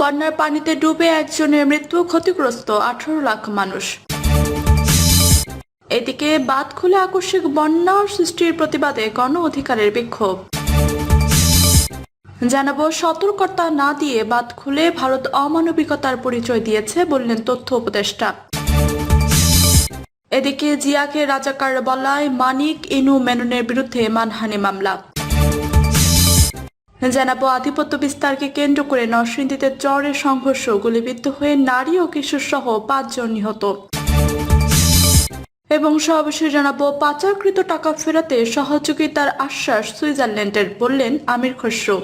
বন্যার পানিতে ডুবে একজনের মৃত্যু ক্ষতিগ্রস্ত আঠারো লাখ মানুষ। এদিকে বাঁধ খুলে আকস্মিক বন্যা সৃষ্টির প্রতিবাদে গণ অধিকারের বিক্ষোভ। জানাব, সতর্কতা না দিয়ে বাঁধ খুলে ভারত অমানবিকতার পরিচয় দিয়েছে বললেন তথ্য উপদেষ্টা। এদিকে জিয়াকে রাজাকার বলায় মানিক ইনু মেননের বিরুদ্ধে মানহানি মামলা। জানাব আধিপত্য বিস্তারকে কেন্দ্র করে নরসিংদীতে চরের সংঘর্ষ, গুলিবিদ্ধ হয়ে নারী ও কিশোর সহ পাঁচজন নিহত। এবং সর্বশেষ জানাব, পাচারকৃত টাকা ফেরাতে সহযোগিতার আশ্বাস সুইজারল্যান্ডের, বললেন আমির খসরু।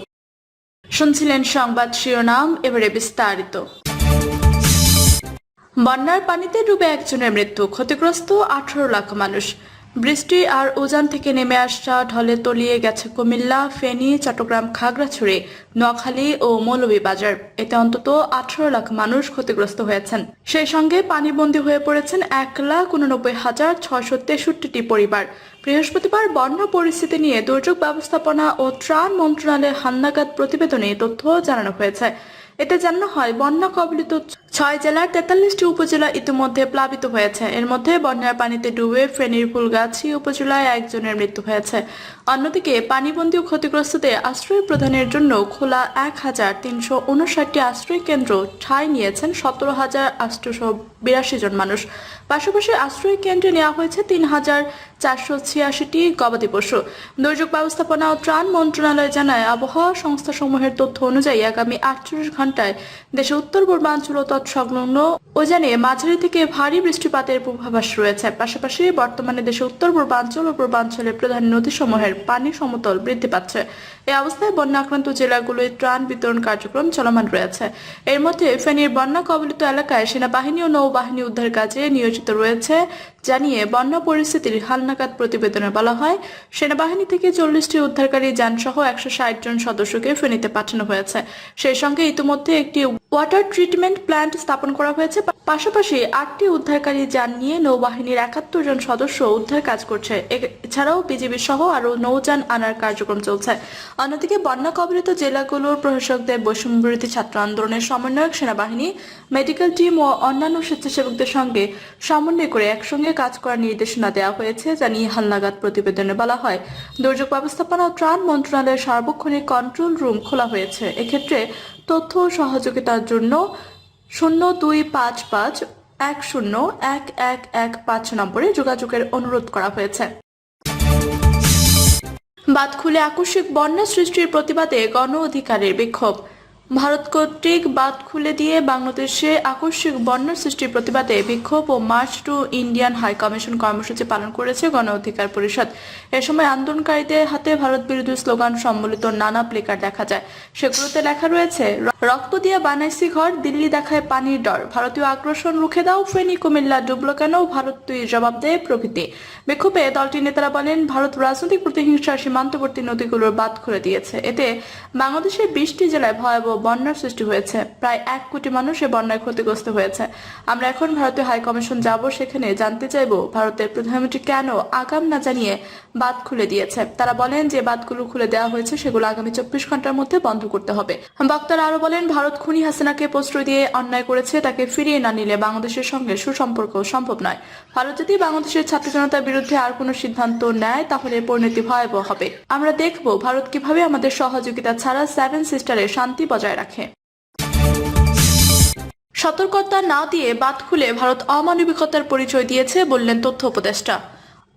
শুনছিলেন সংবাদ শিরোনাম, এবারে বিস্তারিত। বন্যার পানিতে ডুবে একজনের মৃত্যু, ক্ষতিগ্রস্ত আঠারো লাখ মানুষ। বৃষ্টি আর উজান থেকে নেমে আসা ঢলে তলিয়ে গেছে কুমিল্লা, ফেনী, চট্টগ্রাম, খাগড়াছড়ি, নোয়াখালী ও মৌলভীবাজার এতে অন্তত আঠারো লাখ মানুষ ক্ষতিগ্রস্ত হয়েছেন। সেই সঙ্গে পানিবন্দী হয়ে পড়েছেন এক লাখ উননব্বই হাজার ছয়শো তেষট্টিটি পরিবার। বৃহস্পতিবার বন্যা পরিস্থিতি নিয়ে দুর্যোগ ব্যবস্থাপনা ও ত্রাণ মন্ত্রণালয়ের হান্নাগাদ প্রতিবেদনে তথ্য জানানো হয়েছে। এতে জানানো হয়, বন্যা কবলিত ছয় জেলার তেতাল্লিশটি উপজেলা ইতিমধ্যে প্লাবিত হয়েছে। এর মধ্যে বন্যার পানিতে ডুবে ফেনীর ফুলগাছি উপজেলায় একজনের মৃত্যু হয়েছে। অন্যদিকে পানিবন্দী ক্ষতিগ্রস্তদের আশ্রয় প্রদানের জন্য খোলা এক হাজার তিনশো উনষাটটি আশ্রয় কেন্দ্র ঠাঁই নিয়েছেন সতেরো হাজার আটশোশো বিরাশি জন মানুষ। পাশাপাশি আশ্রয় কেন্দ্রে নেওয়া হয়েছে তিন হাজার চারশো ছিয়াশিটি গবাদি পশু। দুর্যোগ ব্যবস্থাপনা ও ত্রাণ মন্ত্রণালয় জানায়, আবহাওয়া সংস্থাসমূহের তথ্য অনুযায়ী আগামী আটচল্লিশ ঘন্টায় দেশের উত্তর পূর্বাঞ্চল ও তৎসংলগ্ন উজানে মাঝারি থেকে ভারী বৃষ্টিপাতের পূর্বাভাস রয়েছে। পাশাপাশি বর্তমানে দেশের উত্তর, পূর্বাঞ্চল ও পূর্বাঞ্চলের প্রধান নদীসমূহের পানি সমতল বৃদ্ধি পাচ্ছে। এই অবস্থায় বন্যা আক্রান্ত জেলাগুলোয় ত্রাণ বিতরণ কার্যক্রম চলমান রয়েছে। এর মধ্যে ফেনীর বন্যা কবলিত এলাকায় সেনাবাহিনী ও নৌবাহিনী উদ্ধার কাজে নিয়োজিত রয়েছে জানিয়ে বন্যা পরিস্থিতির হালনাগাদ প্রতিবেদনে বলা হয়, সেনাবাহিনী থেকে চল্লিশটি উদ্ধারকারী যানসহ একশো ষাট জন সদস্যকে ফেনীতে পাঠানো হয়েছে। সেই সঙ্গে ইতিমধ্যে একটি ওয়াটার ট্রিটমেন্ট প্ল্যান্ট স্থাপন করা হয়েছে। পাশাপাশি আটটি উদ্ধারকারী যান নিয়ে নৌবাহিনীর একাত্তর জন সদস্য উদ্ধার কাজ করছে। এছাড়াও বিজিবি সহ আরও নৌযান আনার কার্যক্রম চলছে। অন্যদিকে বন্যা কবলিত জেলাগুলোর প্রশাসকদের বৈষম্য বিরোধী ছাত্র আন্দোলনের সমন্বয়ক সেনাবাহিনী মেডিকেল টিম ও অন্যান্য স্বেচ্ছাসেবকদের সঙ্গে সমন্বয় করে একসঙ্গে কাজ করার নির্দেশনা দেওয়া হয়েছে জানিয়ে হালনাগাদ প্রতিবেদনে বলা হয়। দুর্যোগ ব্যবস্থাপনা ও ত্রাণ মন্ত্রণালয়ের সার্বক্ষণিক কন্ট্রোল রুম খোলা হয়েছে। এক্ষেত্রে তথ্য সহযোগিতার জন্য শূন্য দুই পাঁচ পাঁচ এক শূন্য এক এক এক পাঁচ নম্বরে যোগাযোগের অনুরোধ করা হয়েছে। বাদ খুলে আকস্মিক বন্যা সৃষ্টির প্রতিবাদে গণ অধিকারের বিক্ষোভ। ভারত কর্তৃক বাঁধ খুলে দিয়ে বাংলাদেশে আকস্মিক বন্যা সৃষ্টির প্রতিবাদে বিক্ষোভ ও march to Indian high commission কর্মসূচি পালন করেছে গণ অধিকার পরিষদ। এ সময় আন্দোলনকারীদের হাতে ভারত বিরোধী স্লোগান সম্বলিত নানা প্লেকার দেখা যায়। সেগুলোতে লেখা রয়েছে, রক্ত দিয়ে বানাইছি ঘর, দিল্লি দেখায় পানির ডর। ভারতীয় আগ্রাসন রুখে দাও, ফেনী, কুমিল্লা ডুবলো কেন? ভারত তুই জবাব দেয় প্রভৃতি। বিক্ষোভে দলটির নেতারা বলেন, ভারত রাজনৈতিক প্রতিহিংসা সীমান্তবর্তী নদীগুলোর বাদ খুলে দিয়েছে। এতে বাংলাদেশের বিশটি জেলায় ভয়াবহ বন্যার সৃষ্টি হয়েছে। প্রায় এক কোটি মানুষ এ বন্যায় ক্ষতিগ্রস্ত হয়েছে। আমরা এখন ভারতীয় হাই কমিশন যাব, সেখানে জানতে চাইব ভারতের প্রধানমন্ত্রী কেন আগাম না জানিয়ে বাঁধ খুলে দিয়েছে। তারা বলেন যে বাঁধগুলো খুলে দেওয়া হয়েছে, সেগুলো আগামী চব্বিশ ঘণ্টার মধ্যে বন্ধ করতে হবে। বক্তারা আরও বলেন, ভারত খুনি হাসিনাকে প্রশ্রয় দিয়ে অন্যায় করেছে, তাকে ফিরিয়ে না নিলে বাংলাদেশের সঙ্গে সুসম্পর্ক সম্ভব নয়। ভারত যদি বাংলাদেশের ছাত্র জনতার বিরুদ্ধে আর কোনো সিদ্ধান্ত নেয়, তাহলে পরিণতি ভয়াবহ হবে। আমরা দেখব ভারত কীভাবে আমাদের সহযোগিতা ছাড়া সেভেন সিস্টারে শান্তি বজায় রাখে। সতর্কতা না দিয়ে বাদ খুলে ভারত অমানবিকতার পরিচয় দিয়েছে, বললেন তথ্য উপদেষ্টা।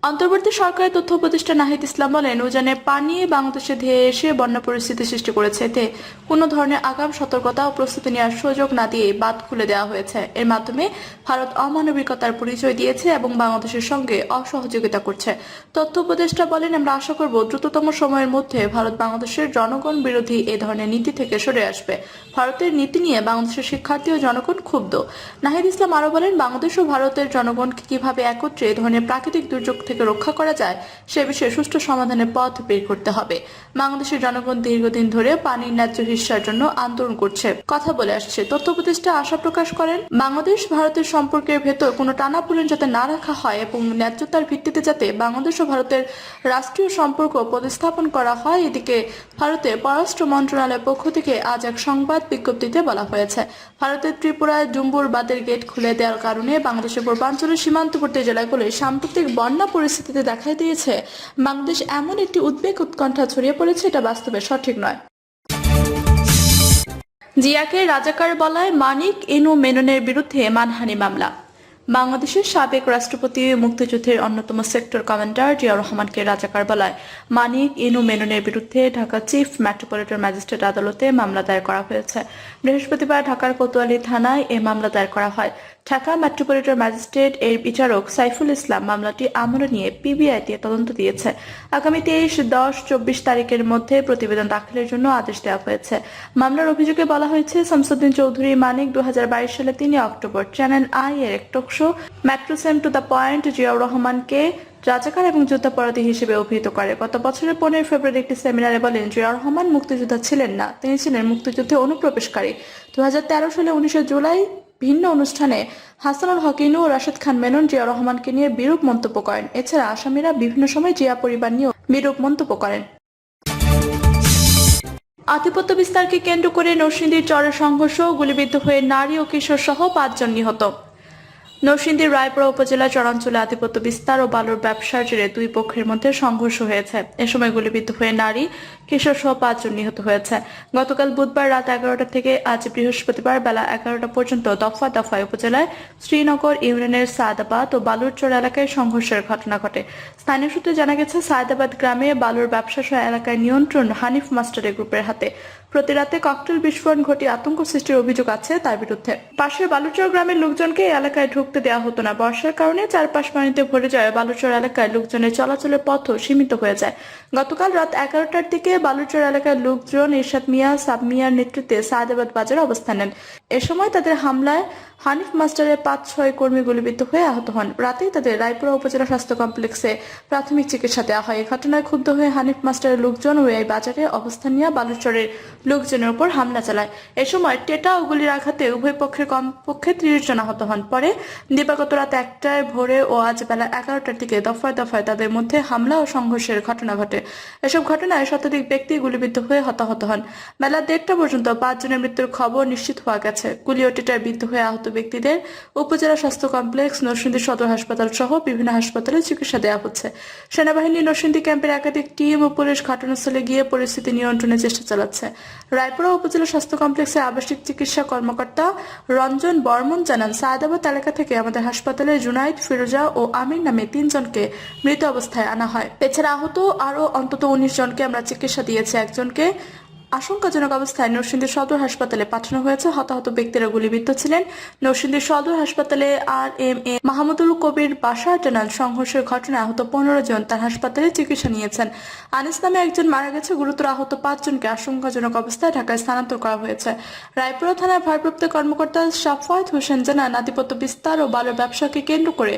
অন্তর্বর্তী সরকারের তথ্য উপদেষ্টা নাহিদ ইসলাম বলেন, উজানে পানি বাংলাদেশে ধেয়ে এসে বন্যা পরিস্থিতি সৃষ্টি করেছে। এতে কোনো ধরনের আগাম সতর্কতা ও প্রস্তুতি নেওয়ার সুযোগ না দিয়ে বাদ খুলে দেওয়া হয়েছে। এর মাধ্যমে ভারত অমানবিকতার পরিচয় দিয়েছে এবং বাংলাদেশের সঙ্গে অসহযোগিতা করছে। তথ্য উপদেষ্টা বলেন, আমরা আশা করব দ্রুততম সময়ের মধ্যে ভারত বাংলাদেশের জনগণ বিরোধী এ ধরনের নীতি থেকে সরে আসবে। ভারতের নীতি নিয়ে বাংলাদেশের শিক্ষার্থী ও জনগণ ক্ষুব্ধ। নাহিদ ইসলাম আরও বলেন, বাংলাদেশ ও ভারতের জনগণকে কীভাবে একত্রে এ ধরনের প্রাকৃতিক দুর্যোগ থেকে রক্ষা করা যায়, সে বিষয়ে সুষ্ঠু সমাধানের পথ বের করতে হবে। বাংলাদেশের জনগণ দীর্ঘদিন ধরে পানির ন্যায্য হিস্সার জন্য আন্দোলন করছে। কথা বলে আসছে, তথ্য উপদেষ্টা আশা প্রকাশ করেন, বাংলাদেশ ভারতের সম্পর্কের ভেতর কোনো টানাপোড়েন যাতে না রাখা হয় এবং ন্যায্যতার ভিত্তিতে যাতে বাংলাদেশ ও ভারতের রাষ্ট্রীয় সম্পর্ক প্রতিস্থাপন করা হয়, এদিকে ভারতের পররাষ্ট্র মন্ত্রণালয়ের পক্ষ থেকে আজ এক সংবাদ বিজ্ঞপ্তিতে বলা হয়েছে, ভারতের ত্রিপুরায় ডুম্বুর বাদের গেট খুলে দেওয়ার কারণে বাংলাদেশের পূর্বাঞ্চলের সীমান্তবর্তী জেলাগুলোয় সাম্প্রতিক বন্যা পরিস্থিতিতে দেখা দিয়েছে, বাংলাদেশ এমন একটি উদ্বেগ উৎকণ্ঠা ছড়িয়ে পড়েছে, এটা বাস্তবে সঠিক নয়। জিয়াকে রাজাকার বলায় মানিক ইনু মেননের বিরুদ্ধে মানহানি মামলা। বাংলাদেশের সাবেক রাষ্ট্রপতি মুক্তিযুদ্ধের অন্যতম সেক্টর কমান্ডার জিয়া রহমানকে রাজাকার বলায় মানিক ইনু মেননের বিরুদ্ধে ঢাকা চিফ মেট্রোপলিটন ম্যাজিস্ট্রেট আদালতে মামলা দায়ের করা হয়েছে। বৃহস্পতিবার ঢাকার কোতোয়ালি থানায় এই মামলা দায়ের করা হয়। ঢাকা মেট্রোপলিটন ম্যাজিস্ট্রেট এর বিচারক সাইফুল ইসলাম মামলাটি আমলে নিয়ে পিবিআইতে তদন্ত দিয়েছে। আগামী তেইশ, দশ, চব্বিশ তারিখের মধ্যে প্রতিবেদন দাখিলের জন্য আদেশ দেওয়া হয়েছে। মামলার অভিযোগে বলা হয়েছে, শামসুদ্দিন চৌধুরী মানিক দু সালে তিন অক্টোবর চ্যানেল আই এর এক টকশো ম্যাট্রোসেম টু দ্য পয়েন্ট জিয়াউর রহমানকে রাজাকার এবং যুদ্ধাপরাধী হিসেবে অভিহিত করে। গত বছরের পনেরো ফেব্রুয়ারি একটি সেমিনারে বলেন, জিয়াউর রহমান মুক্তিযোদ্ধা ছিলেন না। তিনি ছিলেন মুক্তিযুদ্ধে অনুপ্রবেশকারী। দু হাজার তেরো সালে উনিশে জুলাই ভিন্ন অনুষ্ঠানে হাসানুল হকিনু ও রাশেদ খান মেনন জিয়া রহমানকে নিয়ে বিরূপ মন্তব্য করেন। এছাড়া আসামিরা বিভিন্ন সময় জিয়া পরিবার নিয়েও বিরূপ মন্তব্য করেন। আধিপত্য বিস্তারকে কেন্দ্র করে নরসিংদীর চরের সংঘর্ষ, গুলিবিদ্ধ হয়ে নারী ও কিশোর সহ পাঁচজন নিহত। নরসিংদীর রায়পুরা উপজেলা চরাঞ্চলে আধিপত্য বিস্তার ও বালুর ব্যবসার জেরে দুই পক্ষের মধ্যে সংঘর্ষ হয়েছে। এ সময় গুলিবিদ্ধ হয়ে নারী, কিশোর সহ পাঁচজন নিহত হয়েছে। গতকাল বুধবার রাত এগারোটা থেকে আজ বৃহস্পতিবার বেলা এগারোটা পর্যন্ত দফা দফায় উপজেলায় শ্রীনগর ইউনিয়নের সায়দাবাদ ও বালুরচর এলাকায় সংঘর্ষের ঘটনা ঘটে। স্থানীয় সূত্রে জানা গেছে, সায়দাবাদ গ্রামে বালুর ব্যবসা সহ এলাকায় নিয়ন্ত্রণ হানিফ মাস্টারের গ্রুপের হাতে। প্রতি রাতে ককটেল বিস্ফোরণ ঘটিয়ে আতঙ্ক সৃষ্টির অভিযোগ আছে তার বিরুদ্ধে। পাশের বালুচর গ্রামের লোকজনকে এই এলাকায় ঢুকতে দেওয়া হতো না। বর্ষার কারণে চারপাশ পানিতে ভরে যায় বালুচর এলাকায় লোকজনের চলাচলের পথও সীমিত হয়ে যায়। গতকাল রাত এগারোটার দিকে বালুচর এলাকার লোকজন ইরশাদ মিয়া, সাব মিয়ার নেতৃত্বে সায়দাবাদ বাজারে অবস্থান নেন। এ সময় তাদের হামলায় হানিফ মাস্টারের পাঁচ, ছয় কর্মী গুলিবিদ্ধ হয়ে আহত হন। রাতেই তাদের রায়পুরা উপজেলা স্বাস্থ্য কমপ্লেক্সে প্রাথমিক চিকিৎসা দেওয়া হয়। এই ঘটনায় ক্ষুব্ধ হয়ে হানিফ মাস্টারের লোকজন ও এই বাজারে অবস্থান নিয়ে বালুচরের লোকজনের উপর হামলা চালায়। এ সময় টেটা ও গুলির আঘাতে উভয় পক্ষের কমপক্ষে ত্রিশ জন আহত হন। পরে দিবাগত রাত একটায় ভোরে ও আজ বেলা এগারোটার দিকে দফায় দফায় তাদের মধ্যে হামলা ও সংঘর্ষের ঘটনা ঘটে। এসব ঘটনায় শতাধিক ব্যক্তি গুলিবিদ্ধ হয়ে হতাহত হন। বেলা দেড়টা পর্যন্ত পাঁচজনের মৃত্যুর খবর নিশ্চিত হওয়া গেছে। গুলি ও টেটার বিদ্ধ হয়ে আহত ব্যক্তিদের উপজেলা স্বাস্থ্য কমপ্লেক্স নরসিংদী সদর হাসপাতাল সহ বিভিন্ন হাসপাতালে চিকিৎসা দেওয়া হচ্ছে। সেনাবাহিনী নরসিংদী ক্যাম্পের একাধিক টিম ও পুলিশ ঘটনাস্থলে গিয়ে পরিস্থিতি নিয়ন্ত্রণের চেষ্টা চালাচ্ছে। রায়পুরা উপজেলা স্বাস্থ্য কমপ্লেক্সে আবাসিক চিকিৎসা কর্মকর্তা রঞ্জন বর্মন জানান সায়দাবাদ এলাকা থেকে আমাদের হাসপাতালে জুনাইদ, ফিরোজা ও আমির নামে তিনজনকে মৃত অবস্থায় আনা হয়। এছাড়া আহত আরও অন্তত উনিশ জনকে আমরা চিকিৎসা দিয়েছি। একজনকে আশঙ্কাজনক অবস্থায় নরসিংদী সদর হাসপাতালে পাঠানো হয়েছে। হতাহত ব্যক্তিরা গুলিবিদ্ধ ছিলেন। নরসিংদী সদর হাসপাতালে আর এম এ মাহমুদুল কবির বাসা টানাল সংঘর্ষের ঘটনায় আহত পনেরো জন তার হাসপাতালে চিকিৎসা নিয়েছেন। আনিস নামে একজন মারা গেছে। গুরুতর আহত পাঁচজনকে আশঙ্কাজনক অবস্থায় ঢাকায় স্থানান্তর করা হয়েছে। রায়পুরা থানার ভারপ্রাপ্ত কর্মকর্তা সাফায়েত হোসেন জানান, আধিপত্য বিস্তার ও বালুর ব্যবসাকে কেন্দ্র করে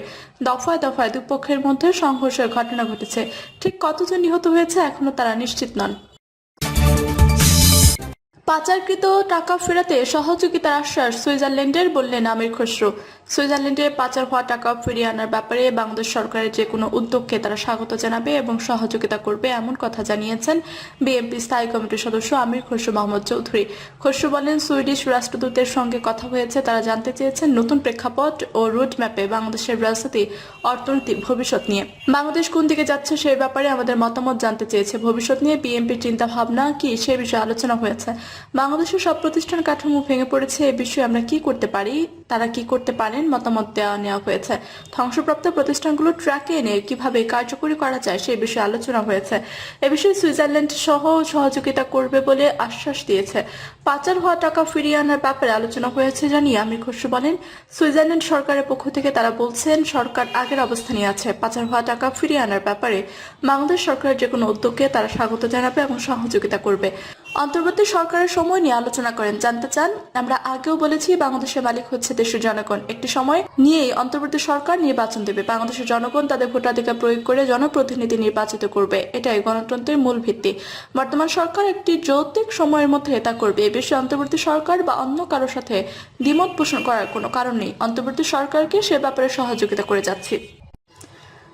দফায় দফায় দুপক্ষের মধ্যে সংঘর্ষের ঘটনা ঘটেছে। ঠিক কতজন নিহত হয়েছে এখনও তারা নিশ্চিত নন। পাচারকৃত টাকা ফেরাতে সহযোগিতার আশ্বাস সুইজারল্যান্ডের বললেন আমির খসরু। সুইজারল্যান্ডে পাচার হওয়া টাকা ফিরিয়ে আনার ব্যাপারে বাংলাদেশ সরকারের যে কোনো উদ্যোগকে তারা স্বাগত জানাবে এবং সহযোগিতা করবে এমন কথা জানিয়েছেন বিএনপি স্থায়ী কমিটির সদস্য আমির খসরু মোহাম্মদ চৌধুরী। খসরু বলেন, সুইডিশ রাষ্ট্রদূতের সঙ্গে কথা হয়েছে, তারা জানতে চেয়েছেন নতুন প্রেক্ষাপট ও রুট ম্যাপে বাংলাদেশের রাজনীতি, অর্থনীতি, ভবিষ্যৎ নিয়ে। বাংলাদেশ কোন দিকে যাচ্ছে সেই ব্যাপারে আমাদের মতামত জানতে চেয়েছে ভবিষ্যৎ নিয়ে। বিএনপির চিন্তা ভাবনা কি সে বিষয়ে আলোচনা হয়েছে। বাংলাদেশের সব প্রতিষ্ঠান কাঠামো ভেঙে পড়েছে, এ বিষয়ে আমরা কি করতে পারি? তারা কি করতে পারেন? মতামত দেওয়া নেওয়া হয়েছে। ধ্বংসপ্রাপ্ত প্রতিষ্ঠানগুলো ট্র্যাকে এনে কীভাবে কার্যকরী করা যায় সে বিষয়ে আলোচনা হয়েছে। এ বিষয়ে সুইজারল্যান্ড সহ সহযোগিতা করবে বলে আশ্বাস দিয়েছে। পাচার হওয়া টাকা ফিরিয়ে আনার ব্যাপারে আলোচনা হয়েছে জানিয়ে আমির খসরু বলেন, সুইজারল্যান্ড সরকারের পক্ষ থেকে তারা বলছেন, সরকার আগের অবস্থানে আছে। পাচার হওয়া টাকা ফিরিয়ে আনার ব্যাপারে বাংলাদেশ সরকারের যে কোনো উদ্যোগকে তারা স্বাগত জানাবে এবং সহযোগিতা করবে। অন্তর্বর্তী সরকারের সময় নিয়ে আলোচনা করেন। জানতে চান, আমরা আগেও বলেছি বাংলাদেশের মালিক হচ্ছে দেশের জনগণ। একটি সময় নিয়েই অন্তর্বর্তী সরকার নির্বাচন দেবে। বাংলাদেশের জনগণ তাদের ভোটাধিকার প্রয়োগ করে জনপ্রতিনিধি নির্বাচিত করবে। এটাই গণতন্ত্রের মূল ভিত্তি। বর্তমান সরকার একটি যৌক্তিক সময়ের মধ্যে তা করবে। এ বিষয়ে অন্তর্বর্তী সরকার বা অন্য কারোর সাথে দ্বিমত পোষণ করার কোনো কারণ নেই। অন্তর্বর্তী সরকারকে সে ব্যাপারে সহযোগিতা করে যাচ্ছি।